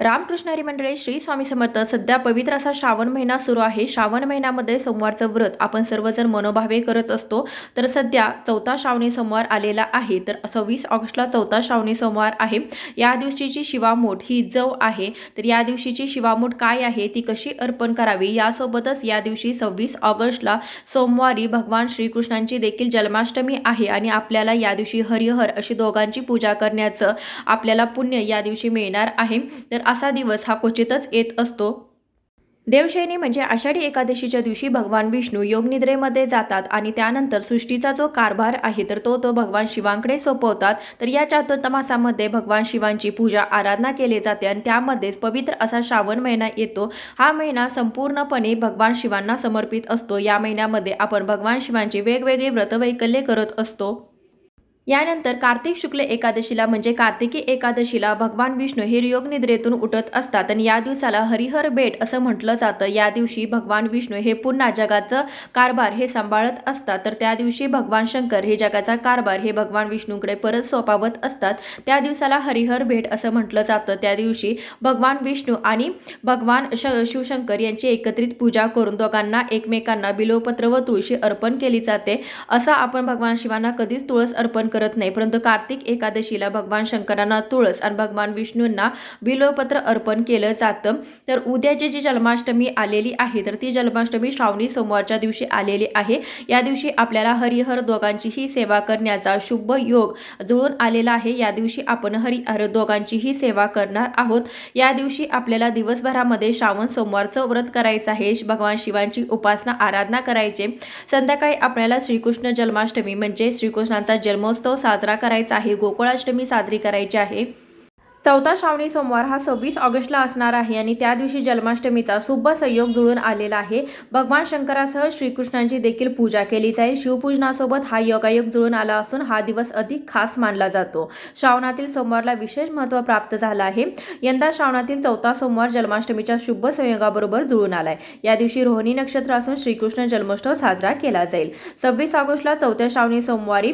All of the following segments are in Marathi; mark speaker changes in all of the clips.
Speaker 1: रामकृष्णारी मंडळी श्री स्वामी समर्थ. सध्या पवित्र असा श्रावण महिना सुरू आहे. श्रावण महिन्यामध्ये सोमवारचं व्रत आपण सर्वजण मनोभावे करत असतो. तर सध्या चौथा श्रावणी सोमवार आलेला आहे. तर सव्वीस ऑगस्टला चौथा श्रावणी सोमवार आहे. या दिवशीची शिवामूठ ही जव आहे. तर या दिवशीची शिवामूठ काय आहे? ती कशी अर्पण करावी? यासोबतच या दिवशी सव्वीस ऑगस्टला सोमवारी भगवान श्रीकृष्णांची देखील जन्माष्टमी आहे आणि आपल्याला या दिवशी हरिहर अशी दोघांची पूजा करण्याचं आपल्याला पुण्य या दिवशी मिळणार आहे. तर असा दिवस हा क्वचितच येत असतो. देवशयनी म्हणजे आषाढी एकादशीच्या दिवशी भगवान विष्णू योगनिद्रेमध्ये जातात आणि त्यानंतर सृष्टीचा जो कारभार आहे तर तो तो भगवान शिवांकडे सोपवतात. तर या चातुर्तमासामध्ये भगवान शिवांची पूजा आराधना केली जाते आणि त्यामध्येच पवित्र असा श्रावण महिना येतो. हा महिना संपूर्णपणे भगवान शिवांना समर्पित असतो. या महिन्यामध्ये आपण भगवान शिवांची वेगवेगळी व्रतवैकल्ये करत असतो. यानंतर कार्तिक शुक्ल एकादशीला म्हणजे कार्तिकी एकादशीला भगवान विष्णू हे योगनिद्रेतून उठत असतात आणि या दिवसाला हरिहर भेट असं म्हटलं जातं. या दिवशी भगवान विष्णू हे पुन्हा जगाचं कारभार हे सांभाळत असतात. तर त्या दिवशी भगवान शंकर हे जगाचा कारभार हे भगवान विष्णूकडे परत सोपावत असतात. त्या दिवसाला हरिहर भेट असं म्हटलं जातं. त्या दिवशी भगवान विष्णू आणि भगवान श शिवशंकर यांची एकत्रित पूजा करून दोघांना एकमेकांना बिलोपत्र व तुळशी अर्पण केली जाते. असं आपण भगवान शिवांना कधीच तुळस अर्पण कर करत नाही. परंतु कार्तिक एकादशीला भगवान शंकरांना तुळस आणि भगवान विष्णूंना बिलोपत्र अर्पण केलं जातं. तर उद्याची जी जन्माष्टमी आलेली आहे तर ती जन्माष्टमी श्रावणी सोमवारच्या दिवशी आलेली आहे. या दिवशी आपल्याला हरिहर दोघांचीही सेवा करण्याचा शुभ योग जुळून आलेला आहे. या दिवशी आपण हरिहर दोघांचीही सेवा करणार आहोत. या दिवशी आपल्याला दिवसभरामध्ये श्रावण सोमवारचं व्रत करायचं आहे. भगवान शिवांची उपासना आराधना करायचे. संध्याकाळी आपल्याला श्रीकृष्ण जन्माष्टमी म्हणजे श्रीकृष्णांचा जन्मोत्सव साजरा करायचा आहे. गोकुळाष्टमी साजरी करायची आहे. चौथा श्रावणी सोमवार हा सव्वीस ऑगस्टला असणार आहे आणि त्या दिवशी जन्माष्टमीचा शुभ संयोग जुळून आलेला आहे. भगवान शंकरासह श्रीकृष्णांची देखील पूजा केली जाईल. शिवपूजनासोबत हा योगायोग जुळून आला असून हा दिवस अधिक खास मानला जातो. श्रावणातील सोमवारला विशेष महत्त्व प्राप्त झालं आहे. यंदा श्रावणातील चौथा सोमवार जन्माष्टमीच्या शुभ संयोगाबरोबर जुळून आलाय. या दिवशी रोहिणी नक्षत्र असून श्रीकृष्ण जन्मोत्सव साजरा केला जाईल. सव्वीस ऑगस्टला चौथ्या श्रावणी सोमवारी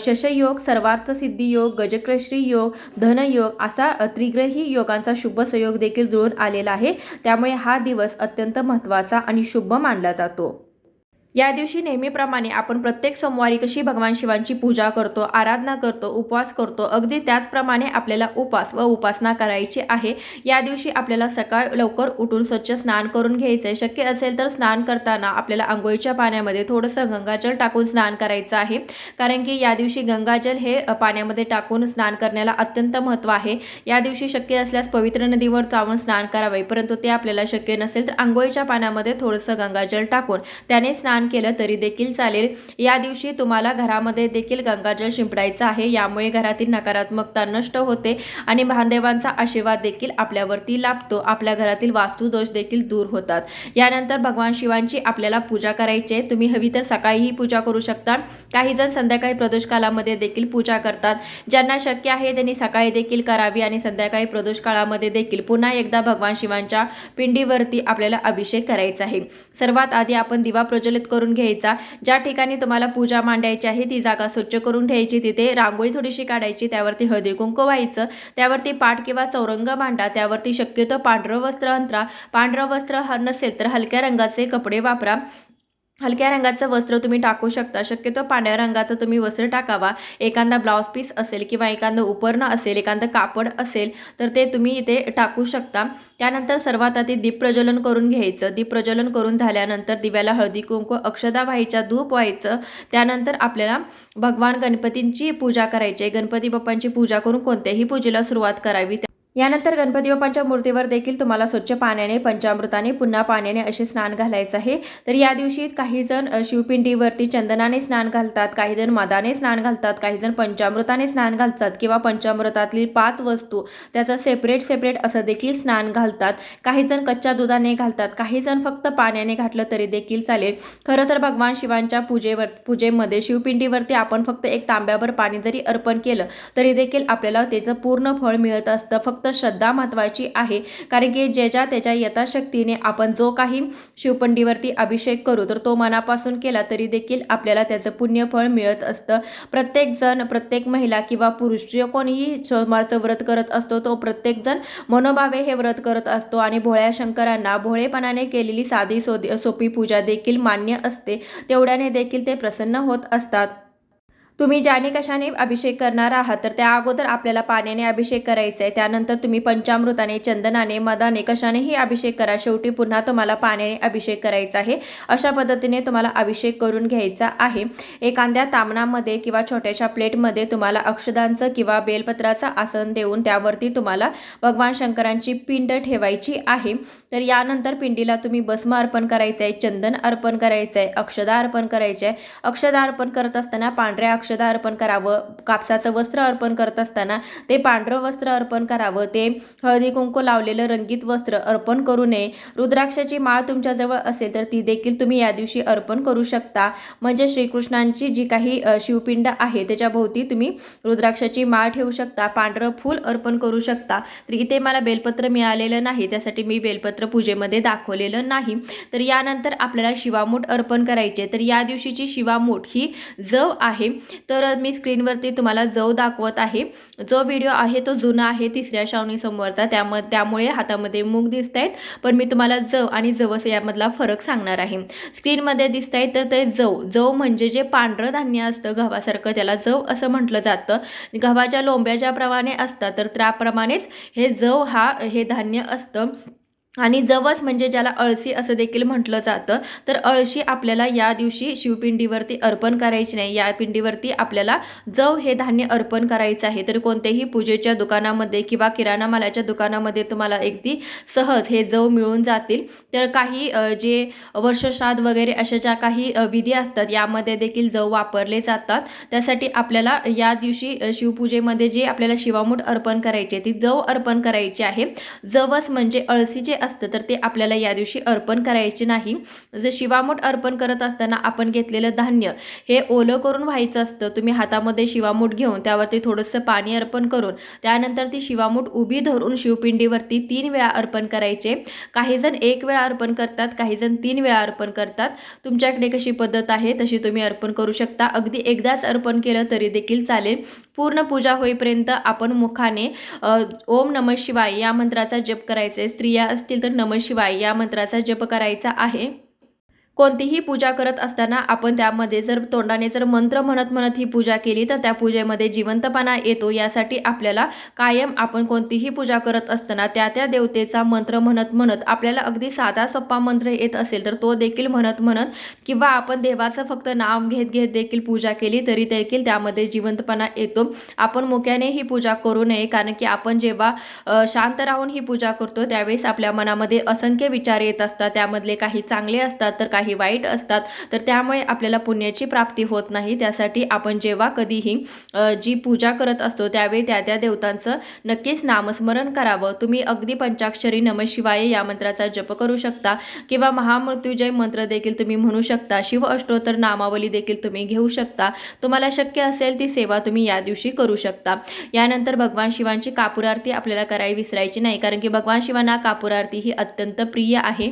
Speaker 1: शशयोग सर्वार्थ सिद्धी योग गजक्रश्री योग धनयोग असा त्रिग्रही योगांचा शुभ संयोग देखील जुळून आलेला आहे. त्यामुळे हा दिवस अत्यंत महत्त्वाचा आणि शुभ मानला जातो. या दिवशी नेहमीप्रमाणे आपण प्रत्येक सोमवारी कशी भगवान शिवांची पूजा करतो आराधना करतो उपवास करतो अगदी त्याचप्रमाणे आपल्याला उपास व उपासना करायची आहे. या दिवशी आपल्याला सकाळ लवकर उठून स्वच्छ स्नान करून घ्यायचं. आहे शक्य असेल तर स्नान करताना आपल्याला आंघोळीच्या पाण्यामध्ये थोडंसं गंगाजल टाकून स्नान करायचं आहे. कारण की या दिवशी गंगाजल हे पाण्यामध्ये टाकून स्नान करण्याला अत्यंत महत्त्व आहे. या दिवशी शक्य असल्यास पवित्र नदीवर जाऊन स्नान करावे. परंतु ते आपल्याला शक्य नसेल तर आंघोळीच्या पाण्यामध्ये थोडंसं गंगाजल टाकून त्याने स्नान केलं तरी देखील चालेल. या दिवशी तुम्हाला घरामध्ये देखील गंगाजल शिंपडायचं आहे. यामुळे घरातील नकारात्मकता नष्ट होते आणि महादेवांचा आशीर्वाद देखील आपल्यावरती लाभतो. आपल्या घरातील वास्तुदोष देखील दूर होतात. यानंतर भगवान शिवांची आपल्याला पूजा करायची आहे. तुम्ही हवी तर सकाळीही पूजा करू शकता. काही जण संध्याकाळी प्रदोष कालामध्ये देखील पूजा करतात. ज्यांना शक्य आहे त्यांनी सकाळी देखील करावी आणि संध्याकाळी प्रदोष काळामध्ये देखील पुन्हा एकदा भगवान शिवांच्या पिंडीवरती आपल्याला अभिषेक करायचा आहे. सर्वात आधी आपण दिवा प्रज्वलित करून घ्यायचा. ज्या ठिकाणी तुम्हाला पूजा मांडायची आहे ती जागा स्वच्छ करून ठेवायची तिथे रांगोळी थोडीशी काढायची त्यावरती हळदी कुंकू व्हायचं त्यावरती पाठ किंवा चौरंग मांडा त्यावरती शक्यतो पांढरं वस्त्र अंतरा. पांढरं वस्त्र ह नसेल तर हलक्या रंगाचे कपडे वापरा. हलक्या रंगाचं वस्त्र तुम्ही टाकू शकता. शक्यतो पांढऱ्या रंगाचं तुम्ही वस्त्र टाकावा. एखादा ब्लाऊज पीस असेल किंवा एखादं उपरणं असेल एखादं कापड असेल तर ते तुम्ही इथे टाकू शकता. त्यानंतर सर्वात आधी दीप प्रज्वलन करून घ्यायचं. दीप प्रज्वलन करून झाल्यानंतर दिव्याला हळदी कुंकू अक्षदा व्हायच्या धूप व्हायचं. त्यानंतर आपल्याला भगवान गणपतींची पूजा करायची आहे. गणपती बाप्पांची पूजा करून कोणत्याही पूजेला सुरुवात करावी. यानंतर गणपती बाप्पांच्या मूर्तीवर देखील तुम्हाला स्वच्छ पाण्याने पंचामृताने पुन्हा पाण्याने असे स्नान घालायचं आहे. तर या दिवशी काही जण शिवपिंडीवरती चंदनाने स्नान घालतात काही जण मदाने स्नान घालतात काही जण पंचामृताने स्नान घालतात किंवा पंचामृतातली पाच वस्तू त्याचं सेपरेट सेपरेट असं देखील स्नान घालतात. काही जण कच्च्या दुधाने घालतात काही जण फक्त पाण्याने घातलं तरी देखील चालेल. खरं तर भगवान शिवांच्या पूजेवर पूजेमध्ये शिवपिंडीवरती आपण फक्त एक तांब्याभर पाणी जरी अर्पण केलं तरी देखील आपल्याला त्याचं पूर्ण फळ मिळत असतं. फक्त फक्त श्रद्धा महत्त्वाची आहे. कारण की ज्याच्या त्याच्या यथाशक्तीने आपण जो काही शिवपंडीवरती अभिषेक करू तर तो मनापासून केला तरी देखील आपल्याला त्याचं पुण्यफळ मिळत असतं. प्रत्येकजण प्रत्येक महिला किंवा पुरुष जे कोणीही सोमवारचं व्रत करत असतो तो प्रत्येकजण मनोभावे हे व्रत करत असतो आणि भोळ्या शंकरांना भोळेपणाने केलेली साधी सोदी सोपी पूजा देखील मान्य असते. तेवढ्याने देखील ते प्रसन्न होत असतात. तुम्ही ज्याने कशाने अभिषेक करणार आहात तर त्या अगोदर आपल्याला पाण्याने अभिषेक करायचा आहे. त्यानंतर तुम्ही पंचामृताने चंदनाने मदाने कशानेही अभिषेक करा. शेवटी पुन्हा तुम्हाला पाण्याने अभिषेक करायचा आहे. अशा पद्धतीने तुम्हाला अभिषेक करून घ्यायचा आहे. एखाद्या तामणामध्ये किंवा छोट्याशा प्लेटमध्ये तुम्हाला अक्षदांचं किंवा बेलपत्राचं आसन देऊन त्यावरती तुम्हाला भगवान शंकरांची पिंड ठेवायची आहे. तर यानंतर पिंडीला तुम्ही भस्म अर्पण करायचं आहे चंदन अर्पण करायचं आहे अक्षदा अर्पण करायचे आहे. अक्षदा अर्पण करत असताना पांढऱ्या अक्षदा अर्पण करावं कापसाचं वस्त्र अर्पण करत असताना ते पांढरं वस्त्र अर्पण करावं ते हळदी कुंकू लावलेलं रंगीत वस्त्र अर्पण करू नये. रुद्राक्षाची माळ तुमच्याजवळ असेल तर ती देखील तुम्ही या दिवशी अर्पण करू शकता. म्हणजे श्रीकृष्णांची जी काही शिवपिंड आहे त्याच्याभोवती तुम्ही रुद्राक्षाची माळ ठेवू शकता पांढरं फूल अर्पण करू शकता. तर इथे मला बेलपत्र मिळालेलं नाही त्यासाठी मी बेलपत्र पूजेमध्ये दाखवलेलं नाही. तर यानंतर आपल्याला शिवामूठ अर्पण करायचे. तर या दिवशीची शिवामूठ ही जव आहे. तर मी स्क्रीनवरती तुम्हाला जव दाखवत आहे जो व्हिडिओ आहे तो जुना आहे तिसऱ्या श्रावणी समोरचा. त्याम त्यामुळे हातामध्ये मूग दिसत आहेत पण मी तुम्हाला जव आणि जवस यामधला फरक सांगणार आहे. स्क्रीनमध्ये दिसत आहे तर ते जव. जव म्हणजे जे पांढरं धान्य असतं गव्हासारखं त्याला जव असं म्हटलं जातं. गव्हाच्या लोंब्या ज्याप्रमाणे असतात तर त्याप्रमाणेच हे जव हा हे धान्य असतं. आणि जवस म्हणजे ज्याला अळशी असं देखील म्हटलं जातं तर अळशी आपल्याला या दिवशी शिवपिंडीवरती अर्पण करायची नाही. या पिंडीवरती आपल्याला जव हे धान्य अर्पण करायचं आहे. तर कोणत्याही पूजेच्या दुकानामध्ये किंवा किराणा मालाच्या दुकानामध्ये तुम्हाला अगदी सहज हे जव मिळून जातील. तर काही जे वर्षश्राद्ध वगैरे अशा ज्या काही विधी असतात यामध्ये देखील जव वापरले जातात. त्यासाठी आपल्याला या दिवशी शिवपूजेमध्ये जे आपल्याला शिवामूठ अर्पण करायचे ती जव अर्पण करायची आहे. जवस म्हणजे अळशी जे असतं तर ते आपल्याला या दिवशी अर्पण करायचे नाही. जर शिवामूठ अर्पण करत असताना आपण घेतलेलं धान्य हे ओलं करून व्हायचं असतं तुम्ही हातामध्ये शिवामूठ घेऊन त्यावरती थोडंसं पाणी अर्पण करून त्यानंतर ती शिवामूठ उभी धरून शिवपिंडीवरती तीन वेळा अर्पण करायचे. काही जण एक वेळा अर्पण करतात काही जण तीन वेळा अर्पण करतात. तुमच्याकडे कशी पद्धत आहे? तशी तुम्ही अर्पण करू शकता. अगदी एकदाच अर्पण केलं तरी देखील चालेल. पूर्ण पूजा होईपर्यंत आपण मुखाने ओम नम शिवाय या मंत्राचा जप करायचे स्त्रिया असतील तर नम शिवाय या मंत्राचा जप करायचा आहे. कोणतीही पूजा करत असताना आपण त्यामध्ये जर तोंडाने जर मंत्र म्हणत म्हणत ही पूजा केली तर त्या पूजेमध्ये जिवंतपणा येतो. यासाठी आपल्याला कायम आपण कोणतीही पूजा करत असताना त्या त्या देवतेचा मंत्र म्हणत म्हणत आपल्याला अगदी साधा सोप्पा मंत्र येत असेल तर तो देखील म्हणत म्हणत किंवा आपण देवाचं फक्त नाव घेत घेत देखील पूजा केली तरी देखील त्यामध्ये जिवंतपणा येतो. आपण मुक्याने ही पूजा करू नये कारण की आपण जेव्हा शांत राहून ही पूजा करतो त्यावेळेस आपल्या मनामध्ये असंख्य विचार येत असतात. त्यामधले काही चांगले असतात तर काही वाईट असतात तर त्यामुळे आपल्याला पुण्याची प्राप्ती होत नाही. त्यासाठी आपण जेव्हा कधीही जी पूजा करत असतो त्यावेळी त्या त्या देवतांचं नक्कीच नामस्मरण करावं. तुम्ही अगदी पंचाक्षरी नमशिवाय या मंत्राचा जप करू शकता किंवा महामृत्युजय मंत्र देखील तुम्ही म्हणू शकता. शिव अष्टोत्तर नामावली देखील तुम्ही घेऊ शकता. तुम्हाला शक्य असेल ती सेवा तुम्ही या दिवशी करू शकता. यानंतर भगवान शिवांची कापूर आरती आपल्याला करावी विसरायची नाही कारण की भगवान शिवांना कापूर आरती ही अत्यंत प्रिय आहे.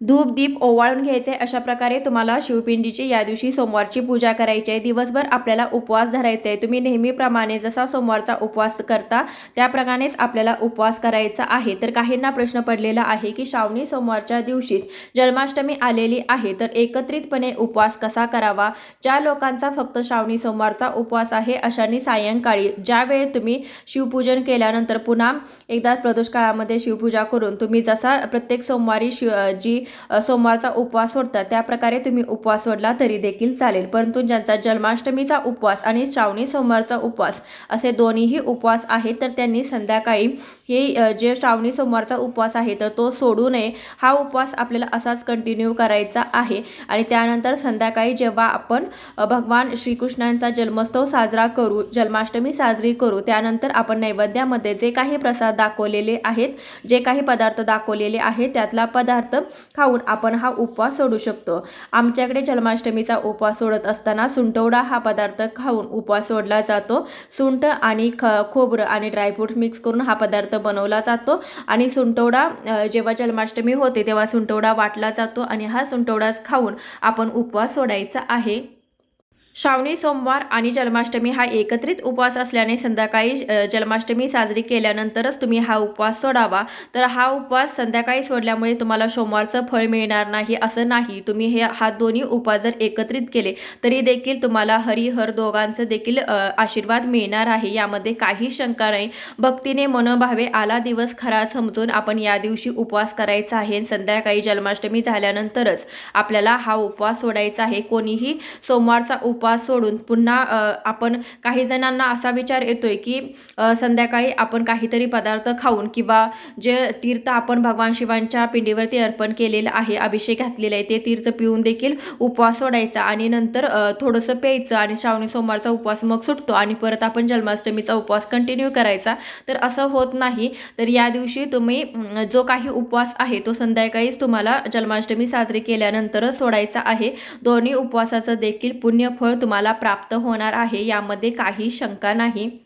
Speaker 1: धूप दीप ओवाळून घ्यायचे अशा प्रकारे तुम्हाला शिवपिंडीची या दिवशी सोमवारची पूजा करायची आहे. दिवसभर आपल्याला उपवास धरायचा आहे. तुम्ही नेहमीप्रमाणे जसा सोमवारचा उपवास करता त्याप्रमाणेच आपल्याला उपवास करायचा आहे. तर काहींना प्रश्न पडलेला आहे की श्रावणी सोमवारच्या दिवशीच जन्माष्टमी आलेली आहे तर एकत्रितपणे उपवास कसा करावा? ज्या लोकांचा फक्त श्रावणी सोमवारचा उपवास आहे अशांनी सायंकाळी ज्यावेळी तुम्ही शिवपूजन केल्यानंतर पुन्हा एकदा प्रदोष काळामध्ये शिवपूजा करून तुम्ही जसा प्रत्येक सोमवारी शिव जी सोमवारचा उपवास सोडतात. त्या प्रकारे तुम्ही उपवास सोडला तरी देखील चालेल. परंतु ज्यांचा जन्माष्टमीचा उपवास आणि श्रावणी सोमवारचा उपवास असे दोन्हीही उपवास आहेत तर त्यांनी संध्याकाळी हे जे श्रावणी सोमवारचा उपवास आहे तर तो सोडू नये. हा उपवास आपल्याला असाच कंटिन्यू करायचा आहे. आणि त्यानंतर संध्याकाळी जेव्हा आपण भगवान श्रीकृष्णांचा जन्मोत्सव साजरा करू जन्माष्टमी साजरी करू त्यानंतर आपण नैवेद्यामध्ये जे काही प्रसाद दाखवलेले आहेत जे काही पदार्थ दाखवलेले आहेत त्यातला पदार्थ खाऊन आपण हा उपवास सोडू शकतो. आमच्याकडे जन्माष्टमीचा उपवास सोडत असताना सुंटवडा हा पदार्थ खाऊन उपवास सोडला जातो. सुंट आणि ख खोबरं आणि ड्रायफ्रूट मिक्स करून हा पदार्थ बनवला जातो आणि सुंटवडा जेव्हा जन्माष्टमी होते तेव्हा सुंटवडा वाटला जातो आणि हा सुंटवडाच खाऊन आपण उपवास सोडायचा आहे. श्रावणी सोमवार आणि जन्माष्टमी हा एकत्रित उपवास असल्याने संध्याकाळी जन्माष्टमी साजरी केल्यानंतरच तुम्ही हा उपवास सोडावा. तर हा उपवास संध्याकाळी सोडल्यामुळे तुम्हाला सोमवारचं फळ मिळणार नाही असं नाही. तुम्ही हे हा दोन्ही उपवास जर एकत्रित केले तरी देखील तुम्हाला हरिहर दोघांचं देखील आशीर्वाद मिळणार आहे. यामध्ये काही शंका नाही. भक्तीने मनोभावे आला दिवस खरा समजून आपण या दिवशी उपवास करायचा आहे संध्याकाळी जन्माष्टमी झाल्यानंतरच आपल्याला हा उपवास सोडायचा आहे. कोणीही सोमवारचा उपवास उपवास सोडून पुन्हा आपण काही जणांना असा विचार येतोय की संध्याकाळी आपण काहीतरी पदार्थ खाऊन किंवा जे तीर्थ आपण भगवान शिवांच्या पिंडीवरती अर्पण केलेलं आहे अभिषेक घातलेला आहे ते तीर्थ पिऊन देखील उपवास सोडायचा आणि नंतर थोडंसं प्यायचं आणि श्रावणी सोमवारचा उपवास मग सुटतो आणि परत आपण जन्माष्टमीचा उपवास कंटिन्यू करायचा. तर असं होत नाही. तर या दिवशी तुम्ही जो काही उपवास आहे तो संध्याकाळीच तुम्हाला जन्माष्टमी साजरी केल्यानंतरच सोडायचा आहे. दोन्ही उपवासाचं देखील पुण्यफळ तुम्हाला प्राप्त होणार आहे यामध्ये काही शंका नाही.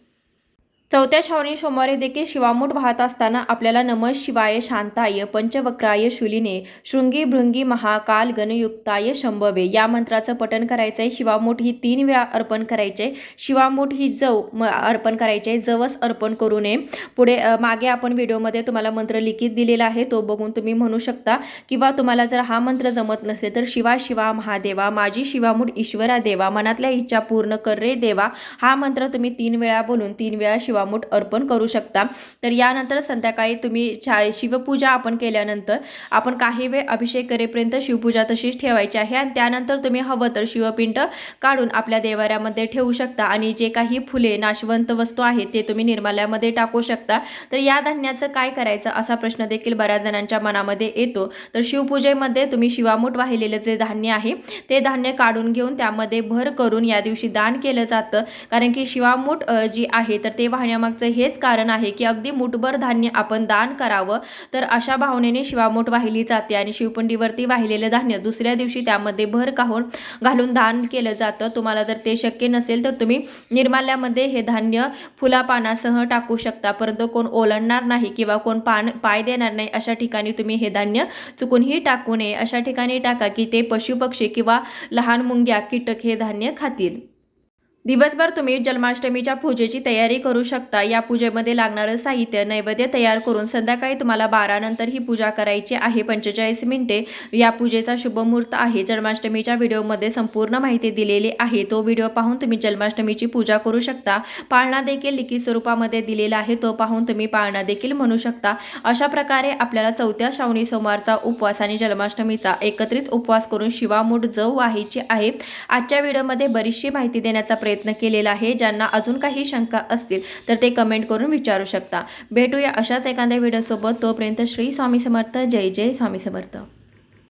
Speaker 1: चौथ्या श्रावणी सोमवारी देखील शिवामूठ वाहत असताना आपल्याला नम शिवाय शांताय पंचवक्राय शुलिने शृंगी भृंगी महाकाल गणयुक्ताय शंभवे या मंत्राचं पठण करायचं आहे शिवामूठ ही तीन वेळा अर्पण करायचे. शिवामूठ ही जव म अर्पण करायचे. जवस अर्पण करू नये. पुढे मागे आपण व्हिडिओमध्ये तुम्हाला मंत्र लिखित दिलेला आहे. तो बघून तुम्ही म्हणू शकता किंवा तुम्हाला जर हा मंत्र जमत नसेल तर शिवा शिवा महादेवा माझी शिवामूठ ईश्वरा देवा मनातल्या इच्छा पूर्ण कर रे देवा. हा मंत्र तुम्ही तीन वेळा बोलून तीन वेळा शिवा शिवामूठ अर्पण करू शकता. तर यानंतर संध्याकाळी तुम्ही छा शिवपूजा आपण केल्यानंतर आपण काही वेळ अभिषेक करेपर्यंत शिवपूजा तशीच ठेवायची आहे. आणि त्यानंतर तुम्ही हवं तर शिवपिंड काढून आपल्या देवाऱ्यामध्ये ठेवू शकता. आणि जे काही फुले नाशवंत वस्तू आहेत ते तुम्ही निर्माल्यामध्ये टाकू शकता. तर या धान्याचं काय करायचं असा प्रश्न देखील बऱ्याच जणांच्या मनामध्ये येतो. तर शिवपूजेमध्ये तुम्ही शिवामूठ वाहिलेलं जे धान्य आहे ते धान्य काढून घेऊन त्यामध्ये भर करून या दिवशी दान केलं जातं. कारण की शिवामूठ जी आहे तर ते वाहण्यामागचं हेच कारण आहे की अगदी मुठभर धान्य आपण दान करावं तर अशा भावनेने शिवामूठ वाहिली जाते आणि शिवपंडीवरती वाहिलेलं धान्य दुसऱ्या दिवशी त्यामध्ये भर काहून घालून दान केलं जातं. तुम्हाला जर ते शक्य नसेल तर तुम्ही निर्माल्यामध्ये हे धान्य फुला पानासह टाकू शकता. परंतु कोण ओलांडणार नाही किंवा कोण पान पाय देणार नाही अशा ठिकाणी तुम्ही हे धान्य चुकूनही टाकू नये. अशा ठिकाणी टाका की ते पशुपक्षी किंवा लहान मुंग्या कीटक हे धान्य खातील. दिवसभर तुम्ही जन्माष्टमीच्या पूजेची तयारी करू शकता. या पूजेमध्ये लागणारं साहित्य नैवेद्य तयार करून संध्याकाळी तुम्हाला बारानंतर ही पूजा करायची आहे. पंचेचाळीस मिनिटे या पूजेचा शुभमुहूर्त आहे. जन्माष्टमीच्या व्हिडिओमध्ये संपूर्ण माहिती दिलेली आहे. तो व्हिडिओ पाहून तुम्ही जन्माष्टमीची पूजा करू शकता. पाळणा देखील लिखित स्वरूपामध्ये दिलेला आहे. तो पाहून तुम्ही पाळणा देखील म्हणू शकता. अशा प्रकारे आपल्याला चौथ्या श्रावणी सोमवारचा उपवास आणि जन्माष्टमीचा एकत्रित उपवास करून शिवामूठ जव व्हायची आहे. आजच्या व्हिडिओमध्ये बरीचशी माहिती देण्याचा प्रयत्न प्रयत्न केलेला आहे. ज्यांना अजून काही शंका असतील तर ते कमेंट करून विचारू शकता. भेटूया अशाच एखाद्या व्हिडिओसोबत तोपर्यंत श्री स्वामी समर्थ. जय जय स्वामी समर्थ.